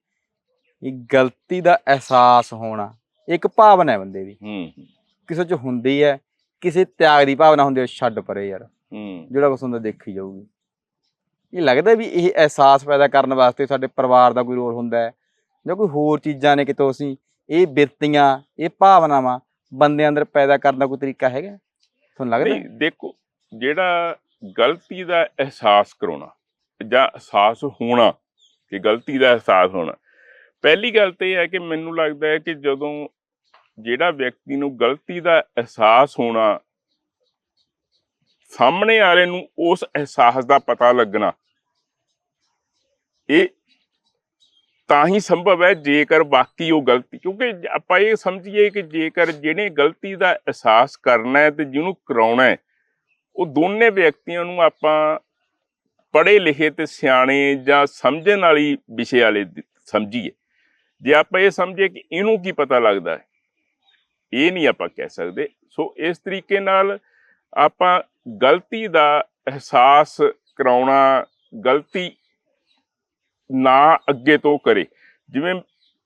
ਇਹ ਗਲਤੀ ਦਾ ਅਹਿਸਾਸ ਹੋਣਾ ਇੱਕ ਭਾਵਨਾ ਹੈ ਬੰਦੇ ਦੀ। ਹੂੰ ਕਿਸੇ ਚ ਹੁੰਦੀ ਹੈ ਕਿਸੇ ਤਿਆਗ ਦੀ ਭਾਵਨਾ ਹੁੰਦੀ ਹੈ ਛੱਡ ਪਰੇ ਯਾਰ। ਹੂੰ। ਜਿਹੜਾ ਕੁਛ ਹੁੰਦਾ ਦੇਖੀ ਜਾਊਗੀ। ਇਹ ਲੱਗਦਾ ਵੀ ਇਹ ਅਹਿਸਾਸ ਪੈਦਾ ਕਰਨ ਵਾਸਤੇ ਸਾਡੇ ਪਰਿਵਾਰ ਦਾ ਕੋਈ ਰੋਲ ਹੁੰਦਾ ਹੈ ਜਾਂ ਕੋਈ ਹੋਰ ਚੀਜ਼ਾਂ ਨੇ ਕਿਤੋਂ ਅਸੀਂ ਇਹ ਬਿਰਤੀਆਂ ਇਹ ਭਾਵਨਾਵਾਂ ਬੰਦੇ ਅੰਦਰ ਪੈਦਾ ਕਰਨ ਦਾ ਕੋਈ ਤਰੀਕਾ ਹੈਗਾ? ਤੁਹਾਨੂੰ ਲੱਗਦਾ? ਨਹੀਂ, ਦੇਖੋ, ਜਿਹੜਾ ਗਲਤੀ ਦਾ ਅਹਿਸਾਸ ਕਰਾਉਣਾ ਜਾਂ ਅਹਿਸਾਸ ਹੋਣਾ, ਕਿ ਗਲਤੀ ਦਾ ਅਹਿਸਾਸ ਹੋਣਾ, ਪਹਿਲੀ ਗੱਲ ਤੇ ਇਹ ਹੈ ਕਿ ਮੈਨੂੰ ਲੱਗਦਾ ਹੈ ਕਿ ਜਦੋਂ ਜਿਹੜਾ ਵਿਅਕਤੀ ਨੂੰ ਗਲਤੀ ਦਾ ਅਹਿਸਾਸ ਹੋਣਾ ਸਾਹਮਣੇ ਵਾਲੇ ਨੂੰ ਉਸ ਅਹਿਸਾਸ ਦਾ ਪਤਾ ਲੱਗਣਾ, ਇਹ ਤਾਂ ਹੀ ਸੰਭਵ ਹੈ ਜੇਕਰ ਬਾਕੀ ਉਹ ਗਲਤੀ, ਕਿਉਂਕਿ ਆਪਾਂ ਇਹ ਸਮਝੀਏ ਕਿ ਜੇਕਰ ਜਿਹਨੇ ਗਲਤੀ ਦਾ ਅਹਿਸਾਸ ਕਰਨਾ ਹੈ ਤੇ ਜਿਹਨੂੰ ਕਰਾਉਣਾ ਹੈ, ਉਹ ਦੋਨੇ ਵਿਅਕਤੀਆਂ ਨੂੰ ਆਪਾਂ ਪੜ੍ਹੇ ਲਿਖੇ ਤੇ ਸਿਆਣੇ ਜਾਂ ਸਮਝਣ ਵਾਲੀ ਵਿਸ਼ੇ ਵਾਲੇ ਸਮਝੀਏ। ਜੇ ਆਪਾਂ ਇਹ ਸਮਝੀਏ ਕਿ ਇਹਨੂੰ ਕੀ ਪਤਾ ਲੱਗਦਾ ਹੈ, ਇਹ ਨਹੀਂ ਆਪਾਂ ਕਹਿ ਸਕਦੇ। ਸੋ ਇਸ ਤਰੀਕੇ ਨਾਲ ਆਪਾਂ ਗਲਤੀ ਦਾ ਅਹਿਸਾਸ ਕਰਾਉਣਾ, ਗਲਤੀ ਨਾ ਅੱਗੇ ਤੋਂ ਕਰੇ। ਜਿਵੇਂ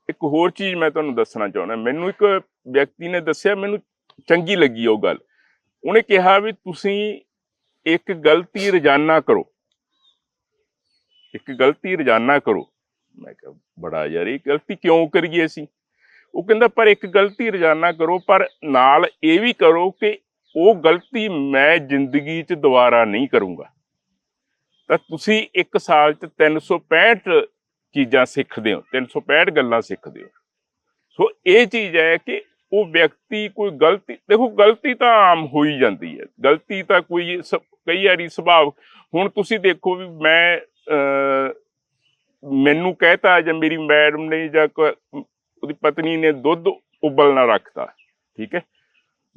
ਇੱਕ ਹੋਰ ਚੀਜ਼ ਮੈਂ ਤੁਹਾਨੂੰ ਦੱਸਣਾ ਚਾਹੁੰਦਾ, ਮੈਨੂੰ ਇੱਕ ਵਿਅਕਤੀ ਨੇ ਦੱਸਿਆ, ਮੈਨੂੰ ਚੰਗੀ ਲੱਗੀ ਉਹ ਗੱਲ। ਉਹਨੇ ਕਿਹਾ ਵੀ ਤੁਸੀਂ ਇੱਕ ਗਲਤੀ ਰੋਜ਼ਾਨਾ ਕਰੋ। ਇੱਕ ਗਲਤੀ ਰੋਜ਼ਾਨਾ ਕਰੋ। ਮੈਂ ਕਿਹਾ, ਬੜਾ ਯਾਰ, ਇਹ ਗਲਤੀ ਕਿਉਂ ਕਰੀਏ ਅਸੀਂ? ਉਹ ਕਹਿੰਦਾ, ਪਰ ਇੱਕ ਗਲਤੀ ਰੋਜ਼ਾਨਾ ਕਰੋ, ਪਰ ਨਾਲ ਇਹ ਵੀ ਕਰੋ ਕਿ ਉਹ ਗਲਤੀ ਮੈਂ ਜ਼ਿੰਦਗੀ 'ਚ ਦੁਬਾਰਾ ਨਹੀਂ ਕਰੂੰਗਾ। ਤਾਂ ਤੁਸੀਂ ਇੱਕ ਸਾਲ 'ਚ 365 ਚੀਜ਼ਾਂ ਸਿੱਖਦੇ ਹੋ 365 ਗੱਲਾਂ ਸਿੱਖਦੇ ਹੋ। ਸੋ ਇਹ ਚੀਜ਼ ਹੈ ਕਿ ਉਹ ਵਿਅਕਤੀ ਕੋਈ ਗਲਤੀ ਦੇਖੋ ਗਲਤੀ ਤਾਂ ਆਮ ਹੋ ਹੀ ਜਾਂਦੀ ਹੈ ਗਲਤੀ ਤਾਂ ਕੋਈ ਕਈ ਵਾਰੀ ਸੁਭਾਵ ਹੁਣ ਤੁਸੀਂ ਦੇਖੋ ਵੀ ਮੈਂ ਮੈਨੂੰ ਕਹਿਤਾ ਜਾਂ ਮੇਰੀ ਮੈਡਮ ਨੇ ਜਾਂ ਉਹਦੀ ਪਤਨੀ ਨੇ ਦੁੱਧ ਉਬਲਣਾ ਰੱਖਤਾ ਠੀਕ ਹੈ?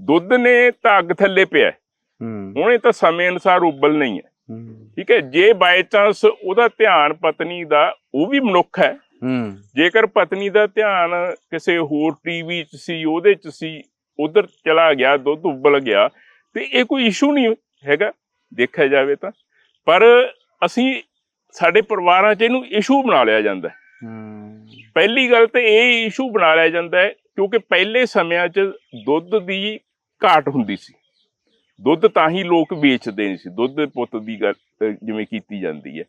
ਦੁੱਧ ਨੇ ਤਾਂ ਅੱਗ ਥੱਲੇ ਪਿਆ। ਹੈ। ਇਹ ਤਾਂ ਸਮੇਂ ਅਨੁਸਾਰ ਉਬਲਣਾ ਹੀ ਹੈ ਹੂੰ। ਠੀਕ ਹੈ ਜੇ ਬਾਈ ਚਾਂਸ ਉਹਦਾ ਧਿਆਨ ਪਤਨੀ ਦਾ ਉਹ ਵੀ ਮਨੁੱਖ ਹੈ। ਜੇਕਰ ਪਤਨੀ ਦਾ ਧਿਆਨ ਕਿਸੇ ਹੋਰ ਟੀਵੀ 'ਚ ਸੀ ਉਹਦੇ 'ਚ ਸੀ ਉਧਰ ਚਲਾ ਗਿਆ ਦੁੱਧ ਉਬਲ ਗਿਆ ਤੇ ਇਹ ਕੋਈ ਇਸ਼ੂ ਨਹੀਂ ਹੈਗਾ ਦੇਖਿਆ ਜਾਵੇ ਤਾਂ। ਪਰ ਅਸੀਂ ਸਾਡੇ ਪਰਿਵਾਰਾਂ 'ਚ ਇਹਨੂੰ ਇਸ਼ੂ ਬਣਾ ਲਿਆ ਜਾਂਦਾ। ਹੂੰ। ਪਹਿਲੀ ਗੱਲ ਤੇ ਇਹ ਇਸ਼ੂ ਬਣਾ ਲਿਆ ਜਾਂਦਾ ਹੈ ਕਿਉਂਕਿ ਪਹਿਲੇ ਸਮਿਆਂ 'ਚ ਦੁੱਧ ਦੀ ਘਾਟ ਹੁੰਦੀ ਸੀ। ਦੁੱਧ ਤਾਂ ਹੀ ਲੋਕ ਵੇਚਦੇ ਨਹੀਂ ਸੀ, ਦੁੱਧ ਪੁੱਤ ਦੀ ਗੱਲ ਜਿਵੇਂ ਕੀਤੀ ਜਾਂਦੀ ਹੈ।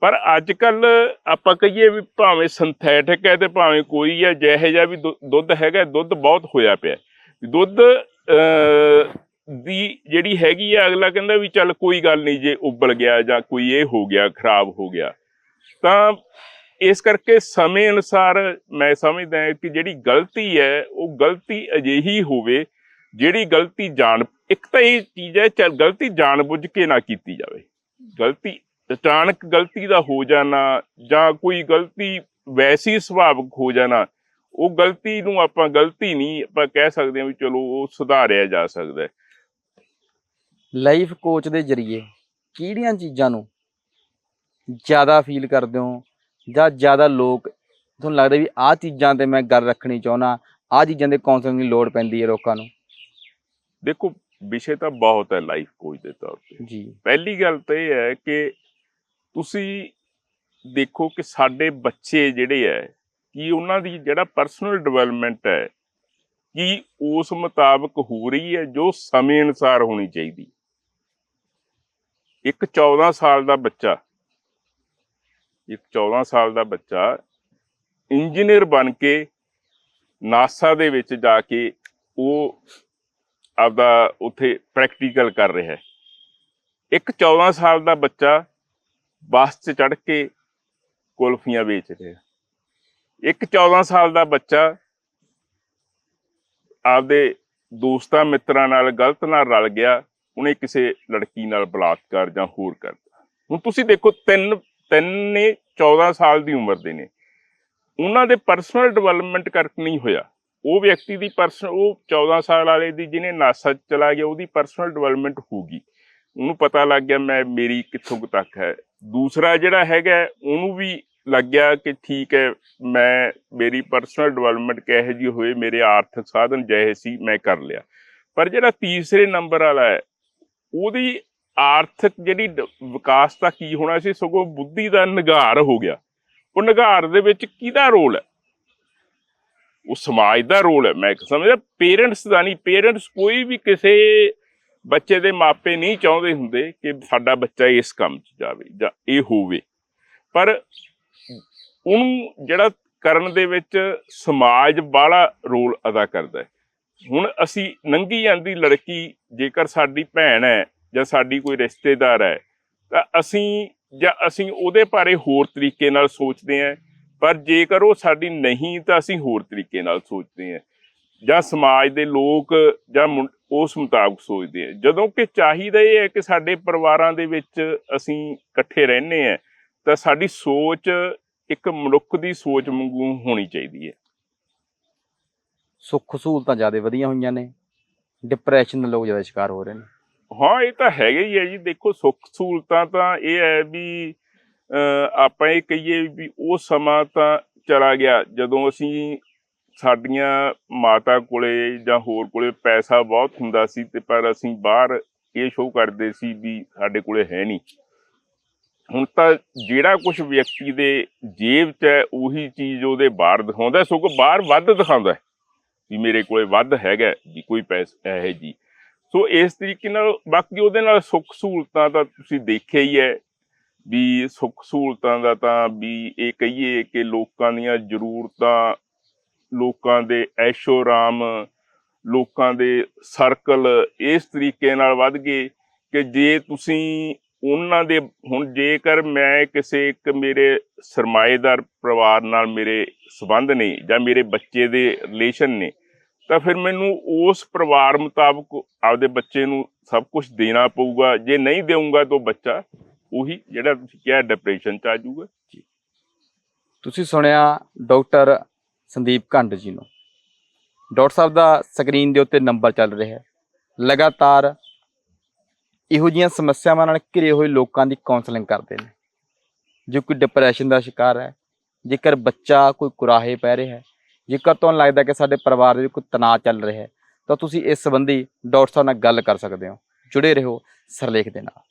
ਪਰ ਅੱਜ ਕੱਲ ਆਪਾਂ ਕਹੀਏ ਵੀ ਭਾਵੇਂ ਸਿੰਥੈਟਿਕ ਹੈ ਤੇ ਭਾਵੇਂ ਕੋਈ ਹੈ, ਜਿਹੇ ਜਿਹਾ ਵੀ ਦੁ- ਦੁੱਧ ਹੈਗਾ, ਦੁੱਧ ਬਹੁਤ ਹੋਇਆ ਪਿਆ ਦੁੱਧ ਦੀ ਜਿਹੜੀ ਹੈਗੀ ਆ ਅਗਲਾ ਕਹਿੰਦਾ ਵੀ ਚੱਲ ਕੋਈ ਗੱਲ ਨਹੀਂ, ਜੇ ਉਬਲ ਗਿਆ ਜਾਂ ਕੋਈ ਇਹ ਹੋ ਗਿਆ, ਖਰਾਬ ਹੋ ਗਿਆ, ਤਾਂ ਇਸ ਕਰਕੇ ਸਮੇਂ ਅਨੁਸਾਰ ਮੈਂ ਸਮਝਦਾ ਕਿ ਜਿਹੜੀ ਗਲਤੀ ਹੈ, ਉਹ ਗਲਤੀ ਅਜਿਹੀ ਹੋਵੇ ਜਿਹੜੀ ਗਲਤੀ ਜਾਣ, ਇੱਕ ਤਾਂ ਇਹ ਚੀਜ਼ ਹੈ, ਚੱਲ ਗਲਤੀ ਜਾਣ ਬੁੱਝ ਕੇ ਨਾ ਕੀਤੀ ਜਾਵੇ। ਗਲਤੀ, ਅਚਾਨਕ ਗਲਤੀ ਦਾ ਹੋ ਜਾਣਾ ਜਾਂ ਕੋਈ ਗਲਤੀ ਵੈਸੀ ਸੁਭਾਵਿਕ ਹੋ ਜਾਣਾ, ਉਹ ਗਲਤੀ ਨੂੰ ਆਪਾਂ ਗਲਤੀ ਨਹੀਂ ਆਪਾਂ ਕਹਿ ਸਕਦੇ ਹਾਂ ਵੀ ਚਲੋ ਉਹ ਸੁਧਾਰਿਆ ਜਾ ਸਕਦਾ ਹੈ। ਲਾਈਫ ਕੋਚ ਦੇ ਜਰੀਏ ਕਿਹੜੀਆਂ ਚੀਜ਼ਾਂ ਨੂੰ ਜ਼ਿਆਦਾ ਫੀਲ ਕਰਦੇ ਹੋ? ਜਾਂ ਜ਼ਿਆਦਾ ਲੋਕ, ਤੁਹਾਨੂੰ ਲੱਗਦਾ ਵੀ ਆਹ ਚੀਜ਼ਾਂ ਤੇ ਮੈਂ ਗੱਲ ਰੱਖਣੀ ਚਾਹੁੰਦਾ, ਆਹ ਚੀਜ਼ਾਂ ਦੇ ਕਾਉਂਸਲਿੰਗ ਦੀ ਲੋੜ ਪੈਂਦੀ ਹੈ ਲੋਕਾਂ ਨੂੰ? ਦੇਖੋ ਵਿਸ਼ੇ ਤਾਂ ਬਹੁਤ ਹੈ ਲਾਈਫ ਕੋਚ ਦੇ ਤੌਰ ਤੇ। ਜੀ। ਪਹਿਲੀ ਗੱਲ ਤਾਂ ਇਹ ਹੈ ਕਿ ਤੁਸੀਂ ਦੇਖੋ ਕਿ ਸਾਡੇ ਬੱਚੇ ਜਿਹੜੇ ਹੈ ਕਿ ਉਹਨਾਂ ਦੀ ਜਿਹੜਾ ਪਰਸਨਲ ਡਿਵੈਲਪਮੈਂਟ ਹੈ ਕਿ ਉਸ ਮੁਤਾਬਕ ਹੋ ਰਹੀ ਹੈ ਜੋ ਸਮੇਂ ਅਨੁਸਾਰ ਹੋਣੀ ਚਾਹੀਦੀ। ਇੱਕ 14 ਸਾਲ ਦਾ ਬੱਚਾ ਇੱਕ 14 ਸਾਲ ਦਾ ਬੱਚਾ ਇੰਜੀਨੀਅਰ ਬਣ ਕੇ ਨਾਸਾ ਦੇ ਵਿੱਚ ਜਾ ਕੇ ਉਹ ਆਪਦਾ ਉੱਥੇ ਪ੍ਰੈਕਟੀਕਲ ਕਰ ਰਿਹਾ ਹੈ। ਇੱਕ 14 ਸਾਲ ਦਾ ਬੱਚਾ ਬੱਸ 'ਚ ਚੜ ਕੇ ਕੁਲਫੀਆਂ ਵੇਚ ਰਿਹਾ ਇੱਕ 14 ਸਾਲ ਦਾ ਬੱਚਾ ਆਪਦੇ ਦੋਸਤਾਂ ਮਿੱਤਰਾਂ ਨਾਲ ਗਲਤ ਨਾਲ ਰਲ ਗਿਆ, ਉਹਨੇ ਕਿਸੇ ਲੜਕੀ ਨਾਲ ਬਲਾਤਕਾਰ ਜਾਂ ਹੋਰ ਕਰਤਾ ਹੁਣ ਤੁਸੀਂ ਦੇਖੋ, ਤਿੰਨ ਤਿੰਨ ਨੇ 14 ਸਾਲ ਦੀ ਉਮਰ ਦੇ ਨੇ। ਉਹਨਾਂ ਦੇ ਪਰਸਨਲ ਡਿਵੈਲਪਮੈਂਟ ਕਰਕੇ ਨਹੀਂ ਹੋਇਆ। ਉਹ ਵਿਅਕਤੀ ਦੀ ਪਰਸਨ, ਉਹ 14 ਸਾਲ ਵਾਲੇ ਦੀ ਜਿਹਨੇ ਨਾਸਾ 'ਚ ਚਲਾ ਗਿਆ, ਉਹਦੀ ਪਰਸਨਲ ਡਿਵੈਲਪਮੈਂਟ ਹੋਊਗੀ। ਉਹਨੂੰ ਪਤਾ ਲੱਗ ਗਿਆ ਮੈਂ, ਮੇਰੀ ਕਿੱਥੋਂ ਕੁ ਤੱਕ ਹੈ। ਦੂਸਰਾ ਜਿਹੜਾ ਹੈਗਾ, ਉਹਨੂੰ ਵੀ ਲੱਗਿਆ ਕਿ ਠੀਕ ਹੈ, ਮੈਂ, ਮੇਰੀ ਪਰਸਨਲ ਡਿਵੈਲਪਮੈਂਟ ਕਿਹੋ ਜਿਹੀ ਹੋਏ, ਮੇਰੇ ਆਰਥਿਕ ਸਾਧਨ ਜਿਹੇ ਸੀ, ਮੈਂ ਕਰ ਲਿਆ। ਪਰ ਜਿਹੜਾ ਤੀਸਰੇ ਨੰਬਰ ਵਾਲਾ ਹੈ, ਉਹਦੀ ਆਰਥਿਕ ਜਿਹੜੀ ਡ- ਵਿਕਾਸ ਦਾ ਕੀ ਹੋਣਾ ਸੀ, ਸਗੋਂ ਬੁੱਧੀ ਦਾ ਨਿਗਾਰ ਹੋ ਗਿਆ। ਉਹ ਨਿਗਾਰ ਦੇ ਵਿੱਚ ਕਿਹਦਾ ਰੋਲ ਹੈ? ਉਹ ਸਮਾਜ ਦਾ ਰੋਲ ਹੈ ਮੈਂ ਸਮਝਦਾ ਪੇਰੈਂਟਸ ਦਾ ਨਹੀਂ ਪੇਰੈਂਟਸ ਕੋਈ ਵੀ ਕਿਸੇ ਬੱਚੇ ਦੇ ਮਾਪੇ ਨਹੀਂ ਚਾਹੁੰਦੇ ਹੁੰਦੇ ਕਿ ਸਾਡਾ ਬੱਚਾ ਇਸ ਕੰਮ 'ਚ ਜਾਵੇ ਜਾਂ ਇਹ ਹੋਵੇ ਪਰ ਉਹਨੂੰ ਜਿਹੜਾ ਕਰਨ ਦੇ ਵਿੱਚ ਸਮਾਜ ਬਾਹਲਾ ਰੋਲ ਅਦਾ ਕਰਦਾ ਹੈ ਹੁਣ ਅਸੀਂ ਨੰਗੀ ਜਾਂਦੀ ਲੜਕੀ ਜੇਕਰ ਸਾਡੀ ਭੈਣ ਹੈ ਜਾਂ ਸਾਡੀ ਕੋਈ ਰਿਸ਼ਤੇਦਾਰ ਹੈ ਤਾਂ ਅਸੀਂ ਜਾਂ ਅਸੀਂ ਉਹਦੇ ਬਾਰੇ ਹੋਰ ਤਰੀਕੇ ਨਾਲ ਸੋਚਦੇ ਹਾਂ ਪਰ ਜੇਕਰ ਉਹ ਸਾਡੀ ਨਹੀਂ ਤਾਂ ਅਸੀਂ ਹੋਰ ਤਰੀਕੇ ਨਾਲ ਸੋਚਦੇ ਹਾਂ। ਜਾਂ ਸਮਾਜ ਦੇ ਲੋਕ ਜਾਂ ਉਸ ਮੁਤਾਬਕ ਸੋਚਦੇ ਆ ਜਦੋਂ ਕਿ ਚਾਹੀਦਾ ਇਹ ਹੈ ਕਿ ਸਾਡੇ ਪਰਿਵਾਰਾਂ ਦੇ ਵਿੱਚ ਅਸੀਂ ਇਕੱਠੇ ਰਹਿੰਦੇ ਆ ਤਾਂ ਸਾਡੀ ਸੋਚ ਇੱਕ ਮਨੁੱਖ ਦੀ ਸੋਚ ਵਾਂਗੂ ਹੋਣੀ ਚਾਹੀਦੀ ਹੈ। ਸੁੱਖ ਸਹੂਲਤਾਂ ਜ਼ਿਆਦਾ ਵਧੀਆਂ ਹੋਈਆਂ ਨੇ ਡਿਪਰੈਸ਼ਨ ਦੇ ਲੋਕ ਜ਼ਿਆਦਾ ਸ਼ਿਕਾਰ ਹੋ ਰਹੇ ਨੇ। ਹਾਂ ਇਹ ਤਾਂ ਹੈਗਾ ਹੀ ਹੈ ਜੀ। ਦੇਖੋ ਸੁੱਖ ਸਹੂਲਤਾਂ ਤਾਂ ਇਹ ਹੈ ਵੀ ਆਪਾਂ ਇਹ ਕਹੀਏ ਵੀ ਉਹ ਸਮਾਂ ਤਾਂ ਚਲਾ ਗਿਆ, ਜਦੋਂ ਅਸੀਂ ਸਾਡੀਆਂ ਮਾਤਾ ਕੋਲੇ ਜਾਂ ਹੋਰ ਕੋਲੇ ਪੈਸਾ ਬਹੁਤ ਹੁੰਦਾ ਸੀ ਤੇ ਪਰ ਅਸੀਂ ਬਾਹਰ ਇਹ ਸ਼ੋਅ ਕਰਦੇ ਸੀ ਵੀ ਸਾਡੇ ਕੋਲੇ ਹੈ ਨਹੀਂ। ਹੁਣ ਤਾਂ ਜਿਹੜਾ ਕੁਝ ਵਿਅਕਤੀ ਦੇ ਜੇਬ 'ਚ ਹੈ, ਉਹੀ ਚੀਜ਼ ਉਹਦੇ ਬਾਹਰ ਦਿਖਾਉਂਦਾ, ਸਗੋਂ ਬਾਹਰ ਵੱਧ ਦਿਖਾਉਂਦਾ ਵੀ ਮੇਰੇ ਕੋਲੇ ਵੱਧ ਹੈਗਾ ਵੀ ਕੋਈ ਪੈਸਾ ਹੈ ਜੀ। ਸੋ ਇਸ ਤਰੀਕੇ ਨਾਲ ਬਾਕੀ ਉਹਦੇ ਨਾਲ ਸੁੱਖ ਸਹੂਲਤਾਂ ਤਾਂ ਤੁਸੀਂ ਦੇਖਿਆ ਹੀ ਹੈ ਵੀ ਸੁੱਖ ਸਹੂਲਤਾਂ ਦਾ ਤਾਂ ਵੀ ਇਹ ਕਹੀਏ ਕਿ ਲੋਕਾਂ ਦੀਆਂ ਜ਼ਰੂਰਤਾਂ, ਲੋਕਾਂ ਦੇ ਐਸ਼ੋ ਆਰਾਮ ਲੋਕਾਂ ਦੇ ਸਰਕਲ ਇਸ ਤਰੀਕੇ ਨਾਲ ਵੱਧ ਗਏ ਕਿ ਜੇ ਤੁਸੀਂ ਉਹਨਾਂ ਦੇ, ਹੁਣ ਜੇਕਰ ਮੈਂ ਕਿਸੇ ਇੱਕ ਮੇਰੇ ਸਰਮਾਏਦਾਰ ਪਰਿਵਾਰ ਨਾਲ ਮੇਰੇ ਸਬੰਧ ਨੇ ਜਾਂ ਮੇਰੇ ਬੱਚੇ ਦੇ ਰਿਲੇਸ਼ਨ ਨੇ, ਤਾਂ ਫਿਰ ਮੈਨੂੰ ਉਸ ਪਰਿਵਾਰ ਮੁਤਾਬਕ ਆਪਦੇ ਬੱਚੇ ਨੂੰ ਸਭ ਕੁਝ ਦੇਣਾ ਪਊਗਾ। ਜੇ ਨਹੀਂ ਦੇਵਾਂਗਾ ਤਾਂ ਉਹ ਬੱਚਾ ਉਹੀ ਜਿਹੜਾ ਤੁਸੀਂ ਕਿਹਾ ਡਿਪਰੈਸ਼ਨ ਚ ਆ ਜਾਊਗਾ। ਤੁਸੀਂ ਸੁਣਿਆ ਡਾਕਟਰ ਸੰਦੀਪ ਕੰਡ ਜੀ ਨੂੰ। ਡਾਕਟਰ ਸਾਹਿਬ ਦਾ ਸਕਰੀਨ ਦੇ ਉੱਤੇ ਨੰਬਰ ਚੱਲ ਰਿਹਾ ਹੈ। ਲਗਾਤਾਰ ਇਹੋ ਜਿਹੀਆਂ ਸਮੱਸਿਆਵਾਂ ਨਾਲ ਘਿਰੇ ਹੋਏ ਲੋਕਾਂ ਦੀ ਕਾਉਂਸਲਿੰਗ ਕਰਦੇ ਨੇ। ਜੋ ਕੋਈ ਡਿਪਰੈਸ਼ਨ ਦਾ ਸ਼ਿਕਾਰ ਹੈ, ਜੇਕਰ ਬੱਚਾ ਕੋਈ ਕੁਰਾਹੇ ਪੈ ਰਿਹਾ ਹੈ, ਜੇਕਰ ਤੁਹਾਨੂੰ ਲੱਗਦਾ ਕਿ ਸਾਡੇ ਪਰਿਵਾਰ ਦੇ ਵਿੱਚ ਕੋਈ ਤਣਾਅ ਚੱਲ ਰਿਹਾ ਹੈ, ਤਾਂ ਤੁਸੀਂ ਇਸ ਸੰਬੰਧੀ ਡਾਕਟਰ ਸਾਹਿਬ ਨਾਲ ਗੱਲ ਕਰ ਸਕਦੇ ਹੋ। ਜੁੜੇ ਰਹੋ ਸਰਲੇਖ ਦੇ ਨਾਲ।